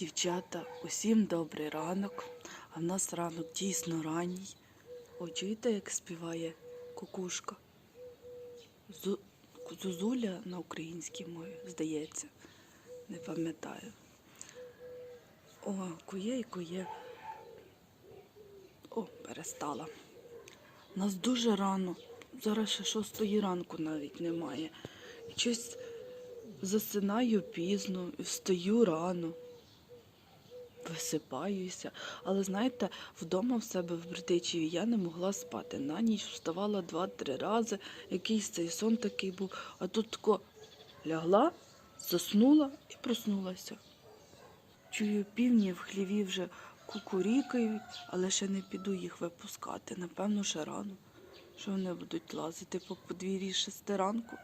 Дівчата, усім добрий ранок. А в нас ранок дійсно ранній. О, чуєте, як співає кукушка? Зу... Зузуля на українській мові, здається. Не пам'ятаю. О, кує і кує. О, перестала. Нас дуже рано. Зараз ще шостої ранку навіть немає. І щось засинаю пізно, і встаю рано, висипаюся. Але знаєте, вдома в себе в Бердичеві я не могла спати. На ніч вставала два-три рази, якийсь цей сон такий був, а тут тако лягла, заснула і проснулася. Чую, півні в хліві вже кукурікають, але ще не піду їх випускати. Напевно, ще рано. Що вони будуть лазити по подвір'ї шести ранку?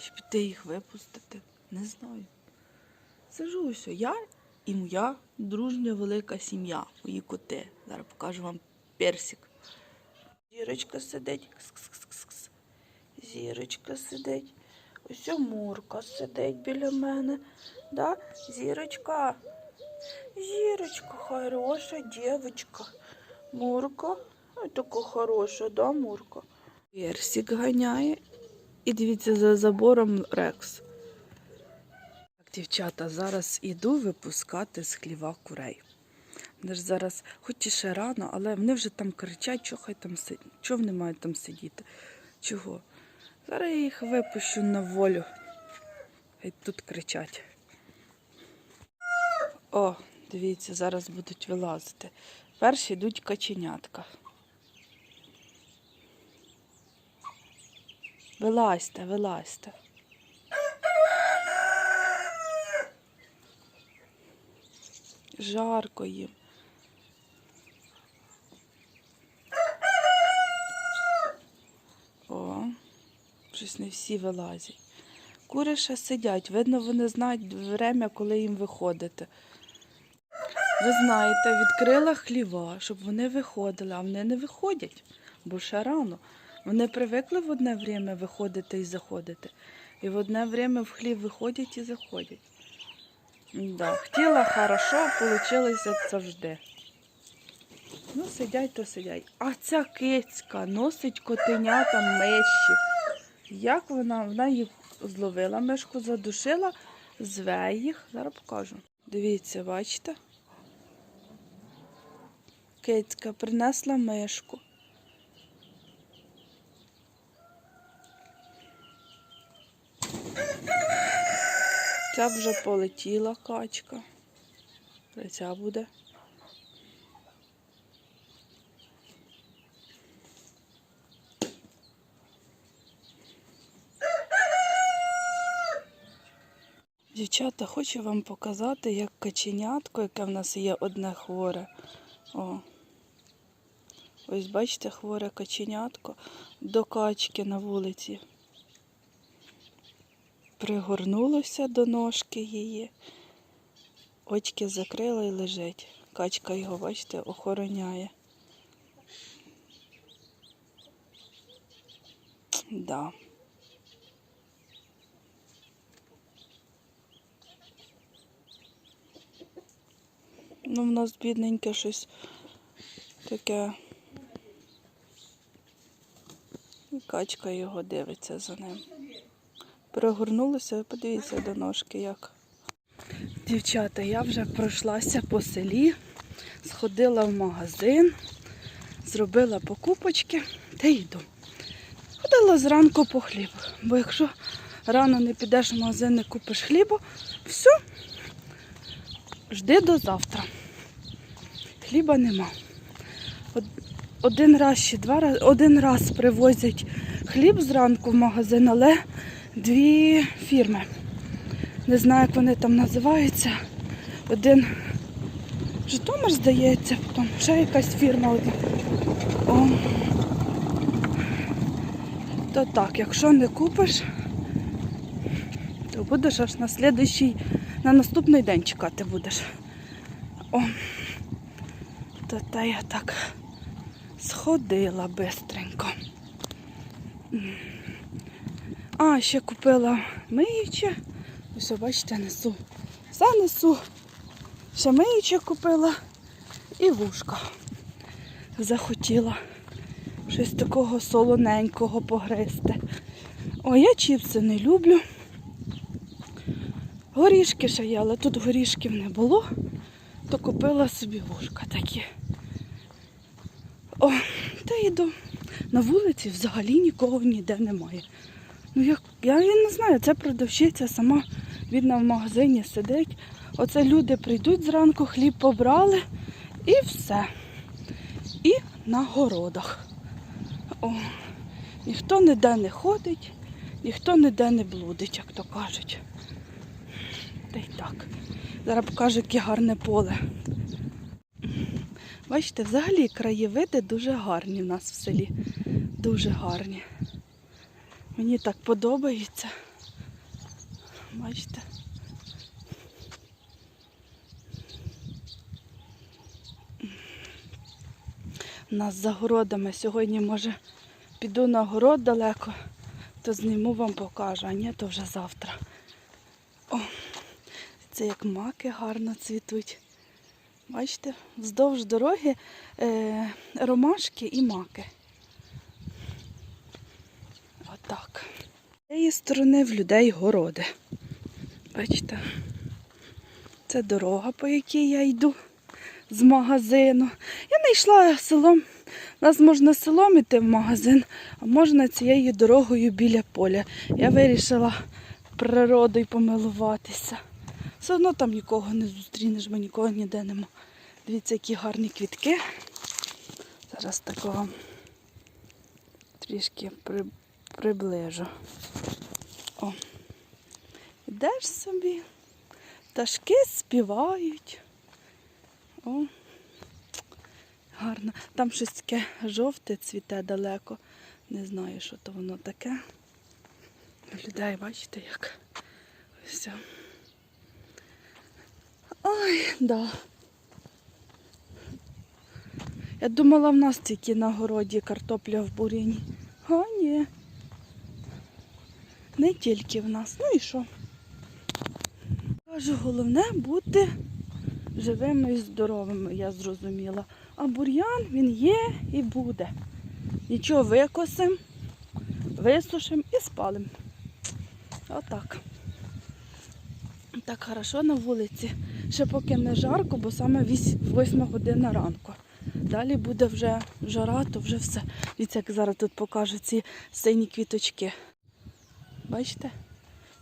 Чи піти їх випустити? Не знаю. Сижу ось я і моя дружня велика сім'я, мої коти. Зараз покажу вам персик. Зірочка сидить. Кс-кс-кс-кс. Зірочка сидить. Ось Мурка сидить біля мене. Да? Зірочка. Зірочка, хороша дівчинка. Мурка. Ой, така хороша, да, Мурка? Персик ганяє. І дивіться, за забором Рекс. Дівчата, зараз іду випускати з хліва курей. Вони ж зараз, хоч і ще рано, але вони вже там кричать, що хай там сидять. Чого вони мають там сидіти? Чого? Зараз я їх випущу на волю. Хай тут кричать. О, дивіться, зараз будуть вилазити. Перші йдуть каченятка. Вилазьте, вилазьте. Жарко їм. О, щось не всі вилазять. Кури ще сидять. Видно, вони знають время, коли їм виходити. Ви знаєте, відкрила хліва, щоб вони виходили, а вони не виходять, бо ще рано. Вони привикли в одне время виходити і заходити. І в одне время в хлів виходять і заходять. Да, хотіла хорошо, вийшло завжди. Ну, сидять, то сидять. А ця кицька носить котенята миші. Як вона? Вона їх зловила, мишку задушила, зве їх. Зараз покажу. Дивіться, бачите? Кицька принесла мишку. Ця вже полетіла качка. Ця буде. Дівчата, хочу вам показати, як каченятко, яке в нас є одне хворе. О. Ось бачите, хворе каченятко до качки на вулиці пригорнулося до ножки її, очки закрила і лежить. Качка його, бачите, охороняє. Да. Ну, в нас бідненьке щось таке. І Качка його дивиться за ним. Перегорнулася, подивіться до ножки як. Дівчата, я вже пройшлася по селі, сходила в магазин, зробила покупочки та йду. Ходила зранку по хліб, бо якщо рано не підеш в магазин, не купиш хлібу, все, жди до завтра. Хліба нема. Один раз чи два рази, один раз привозять хліб зранку в магазин, але дві фірми. Не знаю, як вони там називаються. Один Житомир, здається, потім ще якась фірма одна. О. То так, якщо не купиш, то будеш аж на слідуючий, на наступний день чекати будеш. О, то та я так сходила бистренько. А, ще купила миюче. Ось, бачите, несу. Все несу. Ще миюче купила і вушка захотіла. Щось такого солоненького погризти. О, я чіпси не люблю. Горішки ще є, але тут горішків не було, то купила собі вушка такі. О, та йду. На вулиці взагалі нікого ніде немає. Ну як, я і не знаю, це продавщиця сама видно в магазині сидить. Оце люди прийдуть зранку, хліб побрали і все. І на городах. О, ніхто ніде не ходить, ніхто ніде не блудить, як то кажуть. Та й так. Зараз покажу, яке гарне поле. Бачите, взагалі краєвиди дуже гарні в нас в селі. Дуже гарні. Мені так подобається. Бачите? У нас за городами сьогодні, може, піду на город далеко, то зніму вам покажу, а ні, то вже завтра. О, це як маки гарно цвітуть. Бачите, вздовж дороги е, ромашки і маки. Отак. З цієї сторони в людей городи. Бачите, це дорога, по якій я йду з магазину. Я не йшла селом. У нас можна селом іти в магазин, а можна цією дорогою біля поля. Я вирішила природою помилуватися. Все одно там нікого не зустрінеш, бо нікого ніде нема. Дивіться, які гарні квітки. Зараз такого трішки приближу. О. Ідеш собі, пташки співають. О, гарно. Там щось таке жовте цвіте далеко. Не знаю, що то воно таке. Людей, бачите, як ось. Ой, да. Я думала, в нас тільки на городі картопля в буріні. А, ні. Не тільки в нас. Ну і що? Кажу, головне бути живими і здоровими, я зрозуміла. А бур'ян він є і буде. Нічого викосим, висушимо і спалимо. Отак. Так хорошо на вулиці. Ще поки не жарко, бо саме 8 година ранку. Далі буде вже жара, то вже все. Дивіться, як зараз тут покажу ці сині квіточки. Бачите?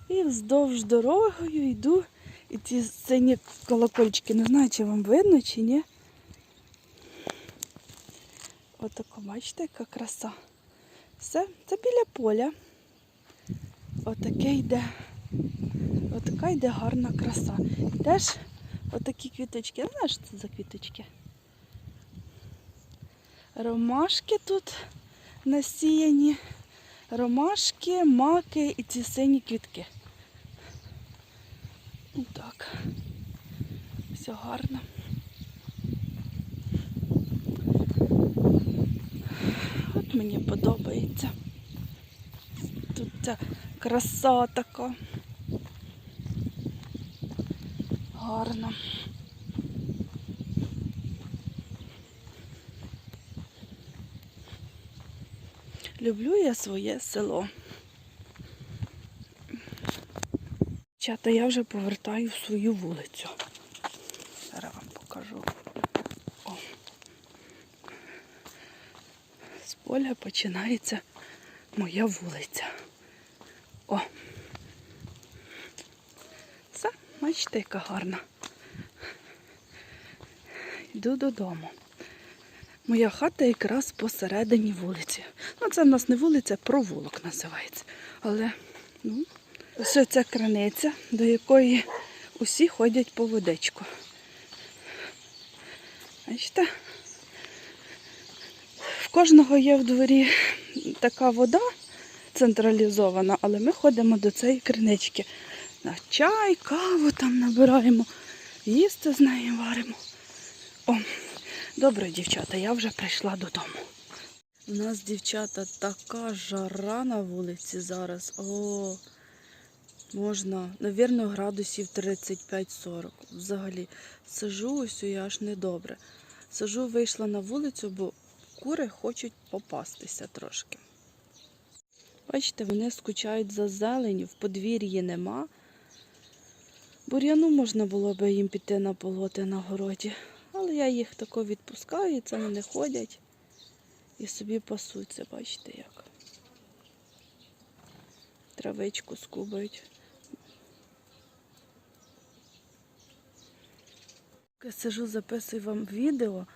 І вздовж дорогою йду. І ці сині колокольчики, не знаю, чи вам видно, чи ні. Отако, бачите, яка краса. Все, це біля поля. Отаке йде. Отака йде гарна краса. Теж отакі квіточки. Знаєш, що це за квіточки? Ромашки тут насіяні. Ромашки, маки і ці сині квітки. Так. Все гарно. От мені подобається. Тут ця краса така. Гарно. Люблю я своє село. Чата, я вже повертаю в свою вулицю. Зараз вам покажу. О. З поля починається моя вулиця. О. Все, бачите, яка гарна. Йду додому. Моя хата якраз посередині вулиці. Ну, це в нас не вулиця, а провулок називається. Але, ну, ось ця краниця, до якої усі ходять по водичку. Бачите? В кожного є в дворі така вода централізована, але ми ходимо до цієї кринички. На чай, каву там набираємо, їсти з нею варимо. О, добре, дівчата, я вже прийшла додому. У нас, дівчата, така жара на вулиці зараз. О, Можна, навірно, градусів 35-40. Взагалі, сижу ось і аж недобре. Сижу, вийшла на вулицю, бо кури хочуть попастися трошки. Бачите, вони скучають за зеленю, в подвір'ї нема. Бур'яну можна було би їм піти наполоти на городі. Але я їх тако відпускаю, і це вони ходять і собі пасуться, бачите як. Травичку скубають. Я сижу, записую вам відео,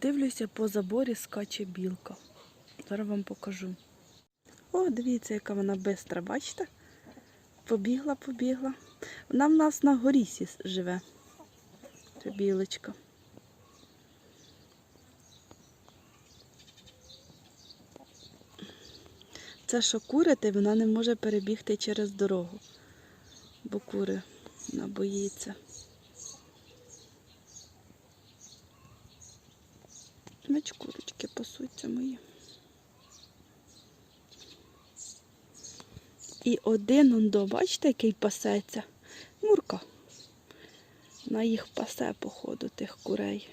дивлюся по заборі скаче білка. Зараз вам покажу. О, дивіться, яка вона бистра, бачите? Побігла, побігла. Вона в нас на горісі живе. Це білочка. Це що курити, вона не може перебігти через дорогу, бо кури вона боїться. Меч курочки пасуться мої. І один ондо, бачите, який пасеться? Мурка. Вона їх пасе, походу, тих курей.